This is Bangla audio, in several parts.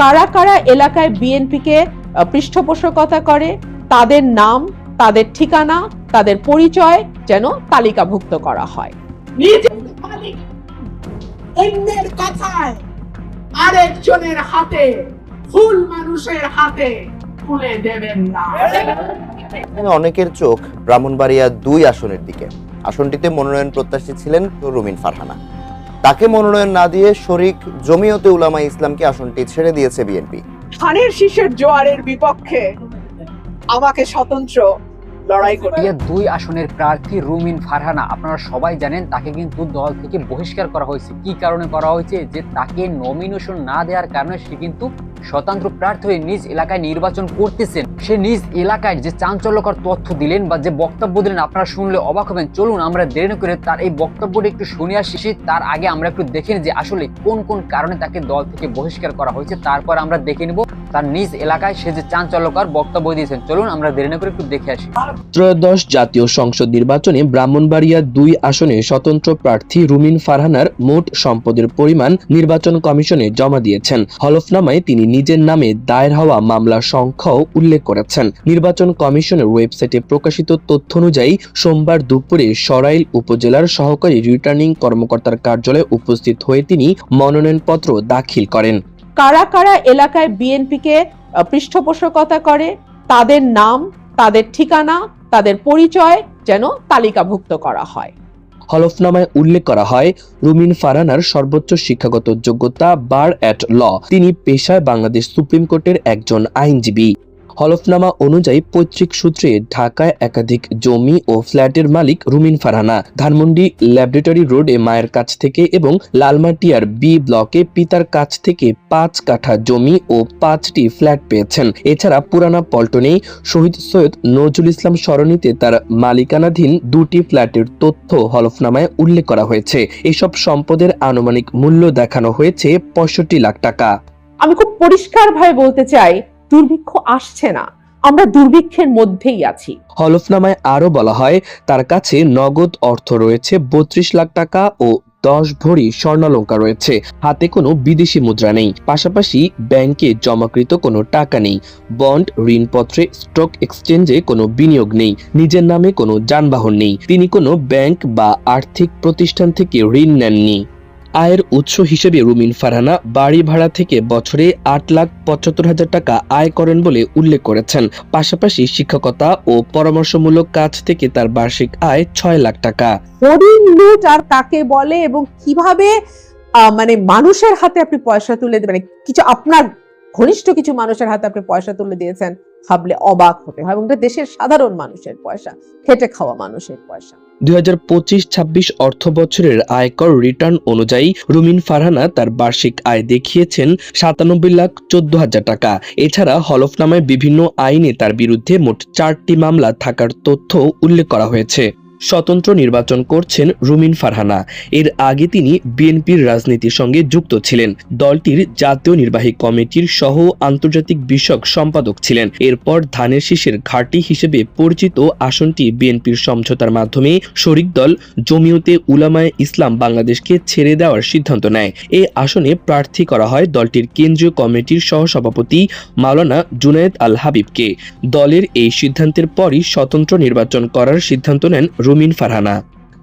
কারা কারা এলাকায় বিএনপিকে পৃষ্ঠপোষকতা করে তাদের নাম তাদের ঠিকানা তাদের পরিচয় যেন তালিকাভুক্ত করা হয়। অন্যের কথায় আরেকজনের হাতে ফুল মানুষের হাতে তুলে দেবেন না। অনেকের চোখ ব্রাহ্মণবাড়িয়া দুই আসনের দিকে। আসনটিতে মনোনয়ন প্রত্যাশী ছিলেন রুমিন ফারহানা। তাকে মনোনয়ন না দিয়ে শরিক জমিয়তে উলামা ইসলামকে আসনটি ছেড়ে দিয়েছে বিএনপি। খানের শীর্ষের জোয়ারের বিপক্ষে আমাকে স্বতন্ত্র লড়াই এই দুই আসনের প্রার্থী রুমিন ফারহানা, আপনারা সবাই জানেন তাকে কিন্তু দল থেকে বহিষ্কার করা হয়েছে। কি কারণে করা হয়েছে? যে তাকে নমিনেশন না দেওয়ার কারণে সে কিন্তু স্বতন্ত্র প্রার্থী হয়ে নিজ এলাকায় নির্বাচন করতেছেন। সে নিজ এলাকায় যে চাঞ্চল্যকর তথ্য দিলেন বা যে বক্তব্য দিলেন, আপনারা শুনলে অবাক হবেন। চলুন আমরা দেরি করে তার এই বক্তব্যটা একটু শুনে আসি। তার আগে আমরা একটু দেখে যে আসলে কোন কোন কারণে তাকে দল থেকে বহিষ্কার করা হয়েছে। তারপর আমরা দেখে নিব। তার নিজ এলাকায় সে যে চাঞ্চল্যকর বক্তব্য দিয়েছেন। চলুন আমরা দেরি না করে একটু দেখে আসি। ত্রয়োদশ জাতীয় সংসদ নির্বাচনে ব্রাহ্মণবাড়িয়া দুই আসনে স্বতন্ত্র প্রার্থী রুমিন ফারহানার মোট সম্পদের পরিমাণ নির্বাচন কমিশনে জমা দিয়েছেন। হলফনামায় তিনি নিজের নামে দায়ের হওয়া মামলার সংখ্যাও উল্লেখ করেছেন। নির্বাচন কমিশনের ওয়েবসাইটে প্রকাশিত তথ্য অনুযায়ী সোমবার দুপুরে সরাইল উপজেলার সহকারী রিটার্নিং কর্মকর্তার কার্যালয়ে উপস্থিত হয়ে তিনি মনোনয়নপত্র দাখিল করেন। কারা কারা এলাকায় বিএনপিকে পৃষ্ঠপোষকতা করে, তাদের নাম, তাদের ঠিকানা, তাদের পরিচয় যেন তালিকাভুক্ত করা হয়। হলফনামায় উল্লেখ করা হয়, রুমিন ফারানার সর্বোচ্চ শিক্ষাগত যোগ্যতা বার অ্যাট ল। তিনি পেশায় বাংলাদেশ সুপ্রিম কোর্টের একজন আইনজীবী। হলফনামা অনুযায়ী পৈতৃক সূত্রে ঢাকায় একাধিক জমি ও ফ্ল্যাটের মালিক রুমিন ফারহানা, ধানমন্ডি ল্যাবরেটরি রোডে মায়ের কাছ থেকে এবং লালমাটিয়ার বি ব্লকে পিতার কাছ থেকে পাঁচ কাঠা জমি ও পাঁচটি ফ্ল্যাট পেয়েছেন। এছাড়া পুরানা পল্টনেই শহীদ সৈয়দ নজরুল ইসলাম সরণিতে তার মালিকানাধীন দুটি ফ্ল্যাটের তথ্য হলফনামায় উল্লেখ করা হয়েছে। এসব সম্পদের আনুমানিক মূল্য দেখানো হয়েছে পঁয়ষট্টি লাখ টাকা। আমি খুব পরিষ্কার পরিষ্কারভাবে বলতে চাই দুর্ভিক্ষ আসছে না। আমরা দুর্ভিক্ষের মধ্যেই আছি। হলফনামায় আরও বলা হয়, তার কাছে নগদ অর্থ রয়েছে, বত্রিশ লাখ টাকা ও দশ ভরি স্বর্ণালঙ্কা রয়েছে। হাতে কোনো বিদেশি মুদ্রা নেই। পাশাপাশি ব্যাংকে জমাকৃত কোনো টাকা নেই। বন্ড, ঋণপত্রে, স্টক এক্সচেঞ্জে কোনো বিনিয়োগ নেই। নিজের নামে কোনো যানবাহন নেই। তিনি কোনো ব্যাংক বা আর্থিক প্রতিষ্ঠান থেকে ঋণ নেননি। আয়ের উৎস হিসেবে রুমিন ফারহানা বাড়ি ভাড়া থেকে বছরে আট লাখ পঁচাত্তর হাজার টাকা আয় করেন বলে উল্লেখ করেছেন। পাশাপাশি শিক্ষকতা ও পরামর্শমূলক কাজ থেকে তার বার্ষিক আয় ছয় লাখ টাকা। আর কাকে বলে এবং কীভাবে মানে মানুষের হাতে আপনি পয়সা তুলে দেবেন মানে কিছু আপনার ঘনিষ্ঠ কিছু মানুষের হাতে আপনি পয়সা তুলে দিয়েছেন ভাবলে অবাক হতে হয় এবং দেশের সাধারণ মানুষের পয়সা, খেটে খাওয়া মানুষের পয়সা। দুই হাজার পঁচিশ ছাব্বিশ অর্থ বছরের আয়কর রিটার্ন অনুযায়ী রুমিন ফারহানা তার বার্ষিক আয় দেখিয়েছেন সাতানব্বই লাখ চোদ্দ হাজার টাকা। এছাড়া হলফনামায় বিভিন্ন আইনে তার বিরুদ্ধে মোট চারটি মামলা থাকার তথ্য উল্লেখ করা হয়েছে। স্বতন্ত্র নির্বাচন করছেন রুমিন ফারহানা। এর আগে তিনি বিএনপির রাজনীতির সঙ্গে যুক্ত ছিলেন। দলটির জাতীয় নির্বাহী কমিটির সহ আন্তর্জাতিক বিষয়ক সম্পাদক ছিলেন। এরপর ধানের শীষের ঘাঁটি হিসেবে পরিচিত আসনটি বিএনপির সমঝোতার মাধ্যমে শরিক দল জমিয়তে উলামায়ে ইসলাম বাংলাদেশকে ছেড়ে দেওয়ার সিদ্ধান্ত নেয়। এ আসনে প্রার্থী করা হয় দলটির কেন্দ্রীয় কমিটির সহসভাপতি মাওলানা জুনায়েদ আল হাবিবকে। দলের এই সিদ্ধান্তের পরই স্বতন্ত্র নির্বাচন করার সিদ্ধান্ত নেন রুমিন ফারহানা।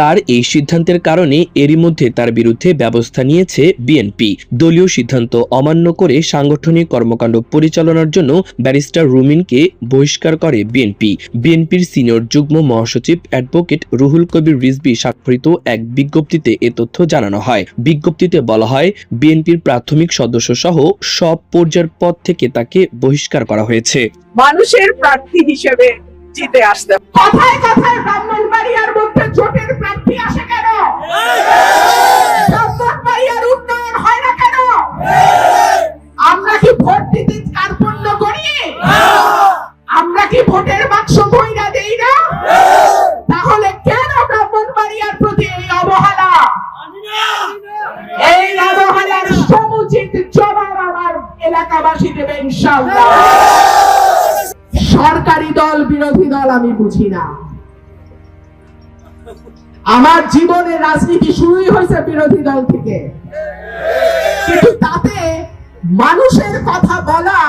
তার এই সিদ্ধান্তের কারণে এরই মধ্যে তার বিরুদ্ধে ব্যবস্থা নিয়েছে বিএনপি। দলীয় সিদ্ধান্ত অমান্য করে সাংগঠনিক কর্মকাণ্ড পরিচালনার জন্য ব্যারিস্টার রুমিনকে বহিষ্কার করে বিএনপি। বিএনপির সিনিয়র যুগ্ম মহাসচিব অ্যাডভোকেট রুহুল কবির রিজভি স্বাক্ষরিত এক বিজ্ঞপ্তিতে এ তথ্য জানানো হয়। বিজ্ঞপ্তিতে বলা হয়, বিএনপির প্রাথমিক সদস্য সহ সব পর্যায়ের পদ থেকে তাকে বহিষ্কার করা হয়েছে। মানুষের প্রার্থী হিসেবে জিতে আসতে কথায় কথায় ব্রাহ্মণবাড়িয়ার মধ্যে জোটের প্রার্থী আসে কেন? ব্রাহ্মণবাড়িয়ার উন্নয়ন হয় না কেন? আমরা কি ভোট দিতে কার্পণ্য করি আমরা কি ভোটের বাক্স বইরা দেই না? তাহলে কেন ব্রাহ্মণবাড়িয়ার প্রতি এই অবহেলা? এই অবহেলার সমুচিত জবাব আমার এলাকাবাসী দেবে ইনশাআল্লাহ। আমি বুঝি না। আমার জীবনে রাজনীতি শুরুই হয়েছে বিরোধী দল থেকে। কিন্তু তাতে মানুষের কথা বলা,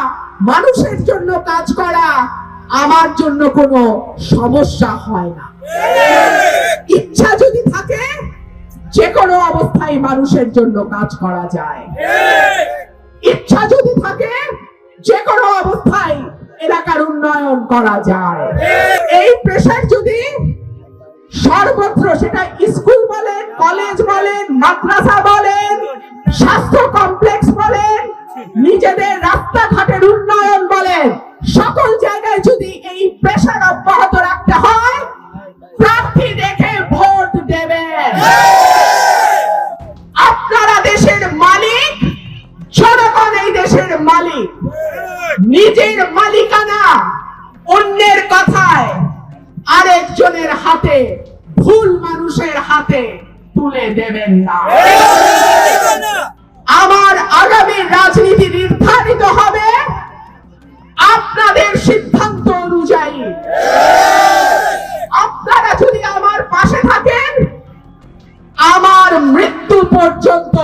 মানুষের জন্য কাজ করা, আমার জন্য কোনো সমস্যা হয় না। ইচ্ছা যদি থাকে যে কোনো অবস্থায় মানুষের জন্য কাজ করা যায়। ইচ্ছা যদি থাকে যে কোনো অবস্থায় এলাকার উন্নয়ন করা যায়। এই প্রেশার যদি সর্বত্র সেটা স্কুল বলেন কলেজ বলেন, মাদ্রাসা বলেন, স্বাস্থ্য কমপ্লেক্স বলেন, নিজেদের রাস্তাঘাটের উন্নয়ন বলেন, সকল জায়গায় যদি এই প্রেশার অব্যাহত রাখতে হয়, প্রার্থী দেখে ভোট দেবেন আপনারা দেশের মালিক, জনগণ এই দেশের মালিক। নিজের দেবেন না। আমার আগামী রাজনীতি নির্ধারিত হবে আপনাদের সিদ্ধান্ত অনুযায়ী। আপনারা যদি আমার পাশে থাকেন আমার মৃত্যু পর্যন্ত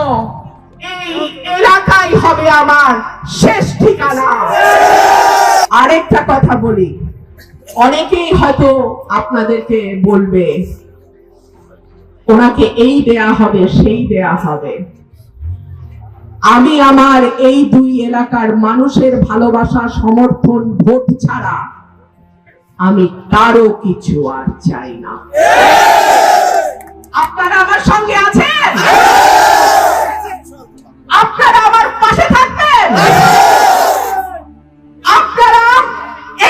এই এলাকাই হবে আমার শেষ ঠিকানা। আরেকটা কথা বলি অনেকেই হয়তো আপনাদেরকে বলবে ওনাকে এই দেয়া হবে, সেই দেয়া হবে। আমি আমার এই দুই এলাকার মানুষের ভালোবাসা, সমর্থন, ভোট ছাড়া আমি কারও কিছু আর চাই না। আপনারা আমার সঙ্গে আছেন? আপনারা আমার পাশে থাকবেন আপনারা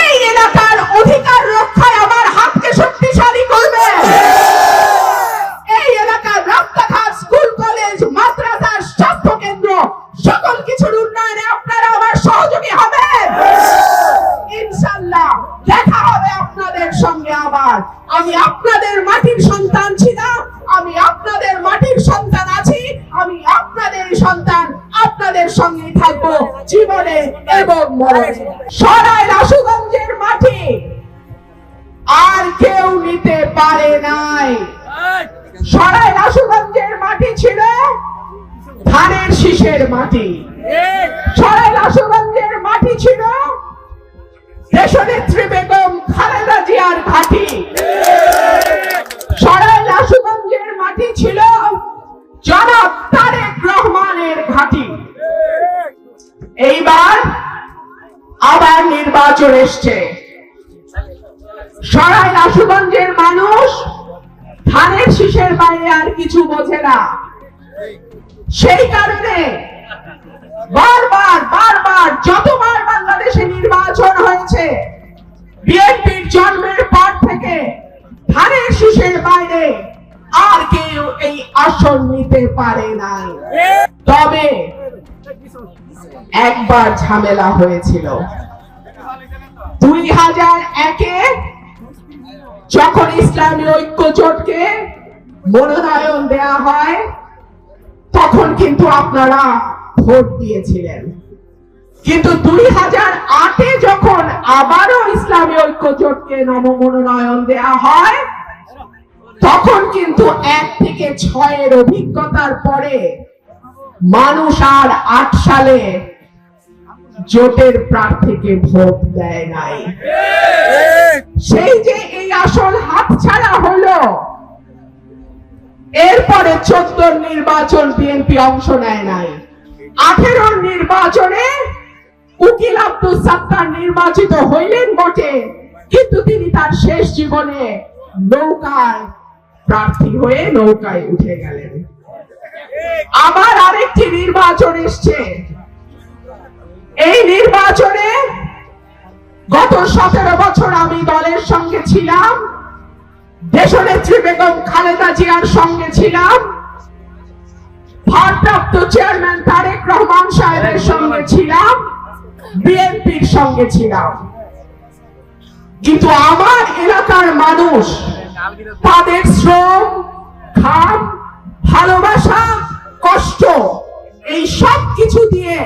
এই এলাকার অধিকার রক্ষায় আমার হাতকে শক্তিশালী করবেন এই এলাকার রাস্তাঘাট স্কুল কলেজ মাদ্রাসা স্বাস্থ্য কেন্দ্র সকল কিছুর উন্নয়নে আপনারা আমার সহযোগী হবেন ইনশাল্লাহ দেখা হবে আপনাদের আবার আমি আপনাদের মাটির সন্তান ছিলাম। আমি আপনাদের মাটির সন্তান আছি। আমি আপনাদের সন্তান আপনাদের সঙ্গে থাকব জীবনে এবং মরণে। সরাই রাসুগঞ্জের মাটি। আর কেউ নিতে পারে নাই। সরাই রাসুগঞ্জের মাটি ছিল ধানের শীষের মাটি। সরাই রাসুগঞ্জের মাটি ছিল দেশনেত্রী বেগম খালেদা জিয়ার ঘাঁটি। সরাই রাসুগঞ্জের মাটি ছিল জনাব তারেক রহমানের ঘাঁটি। এইবার আবার নির্বাচন এসছে। সরাই রাসুগঞ্জের মানুষ ধানের শীষের বাইরে আর কিছু বোঝে না। সেই কারণে বারবার বারবার, যতবার বাংলাদেশে নির্বাচন হয়েছে বিএনপির জন্মের পর থেকে ধানের শীষের বাইরে আর কেউ এই আসন নিতে পারে নাই। তবে একবার ঝামেলা হয়েছিল। দুই হাজার একে যখন ইসলামী ঐক্য জোটকে মনোনয়ন দেয়া হয়, তখন কিন্তু আপনারা ভোট দিয়েছিলেন। কিন্তু দুই হাজার আটে যখন আবারও ঐক্য জোটকে নবমনোনয়ন দেয়া হয়, তখন কিন্তু এক থেকে ছয়ের অভিজ্ঞতার পরে মানুষ আর আট সালে জোটের প্রার্থীকে ভোট দেয় নাই। সেই যে এই আসল হাত ছাড়া হলো, এরপরে চোদ্দ নির্বাচন বিএনপি অংশ নেয় নাই। আঠেরো নির্বাচনে উকিল আব্দুল সাত্তার নির্বাচিত হইলেন বটে কিন্তু তিনি তার শেষ জীবনে নৌকায় প্রার্থী হয়ে নৌকায় উঠে গেলেন। আবার আরেকটি নির্বাচন এসছে। এই নির্বাচনে গত সতেরো বছর আমি দলের সঙ্গে ছিলাম। দেশনেত্রী বেগম খালেদা জিয়ার সঙ্গে ছিলাম। ভারপ্রাপ্ত চেয়ারম্যান তারেক রহমান সাহেবের সঙ্গে ছিলাম। বিএনপির সঙ্গে ছিলাম। কিন্তু আমার এলাকার মানুষ তাদের শ্রম, ঘাম, ভালোবাসা, কষ্ট, এই সব কিছু দিয়ে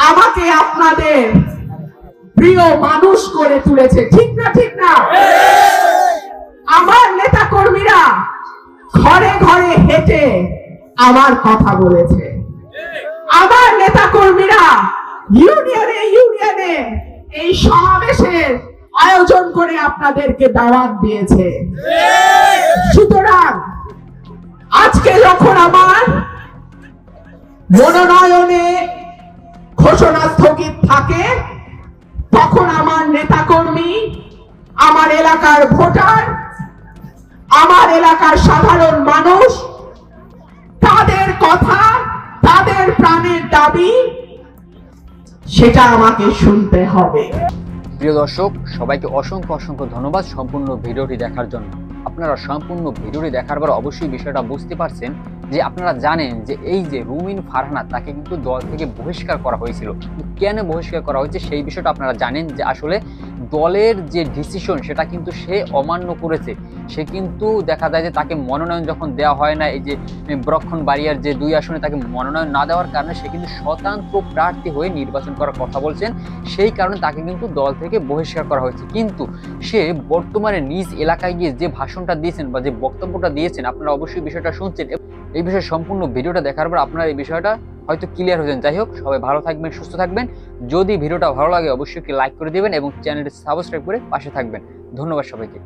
আমাকে আপনাদের প্রিয় মানুষ করে তুলেছে। ঠিক না ঠিক না? আমার নেতা কর্মীরা ঘরে ঘরে হেঁটে আমার কথা বলেছে। আমার নেতা কর্মীরা ইউনিয়নে ইউনিয়নে এই সমাবেশের আয়োজন করে আপনাদেরকে দাওয়াত দিয়েছে। সুতরাং, আজকে যখন আমার মনোনয়নে ঘোষণা স্থগিত থাকে, তখন আমার নেতাকর্মী, আমার এলাকার ভোটার, আমার এলাকার সাধারণ মানুষ, তাদের কথা, তাদের প্রাণের দাবি, সেটা আমাকে শুনতে হবে। প্রিয় দর্শক, সবাইকে অসংখ্য অসংখ্য ধন্যবাদ সম্পূর্ণ ভিডিওটি দেখার জন্য। আপনারা সম্পূর্ণ ভিডিওটি দেখার পর অবশ্যই বিষয়টা বুঝতে পারছেন যে আপনারা জানেন যে এই যে রুমিন ফারহানা, তাকে কিন্তু দল থেকে বহিষ্কার করা হয়েছিল। কেন বহিষ্কার করা হয়েছে সেই বিষয়টা আপনারা জানেন যে আসলে দলের যে ডিসিশন সেটা কিন্তু সে অমান্য করেছে। সে কিন্তু দেখা যায় যে তাকে মনোনয়ন যখন দেওয়া হয় না, এই যে ব্রক্ষণ বাড়িয়ার যে দুই আসনে তাকে মনোনয়ন না দেওয়ার কারণে সে কিন্তু স্বতন্ত্র প্রার্থী হয়ে নির্বাচন করার কথা বলছেন। সেই কারণে তাকে কিন্তু দল থেকে বহিষ্কার করা হয়েছে। কিন্তু সে বর্তমানে নিজ এলাকায় গিয়ে যে ভাষণটা দিয়েছেন বা যে বক্তব্যটা দিয়েছেন, আপনারা অবশ্যই বিষয়টা শুনছেন। এই বিষয়ে সম্পূর্ণ ভিডিওটা দেখার পর আপনারা এই বিষয়টা হয়তো ক্লিয়ার হয়ে যান। যাই হোক, সবাই ভালো থাকবেন, সুস্থ থাকবেন। যদি ভিডিওটা ভালো লাগে, অবশ্যই একটি লাইক করে দেবেন এবং চ্যানেলটি সাবস্ক্রাইব করে পাশে থাকবেন। ধন্যবাদ সবাইকে।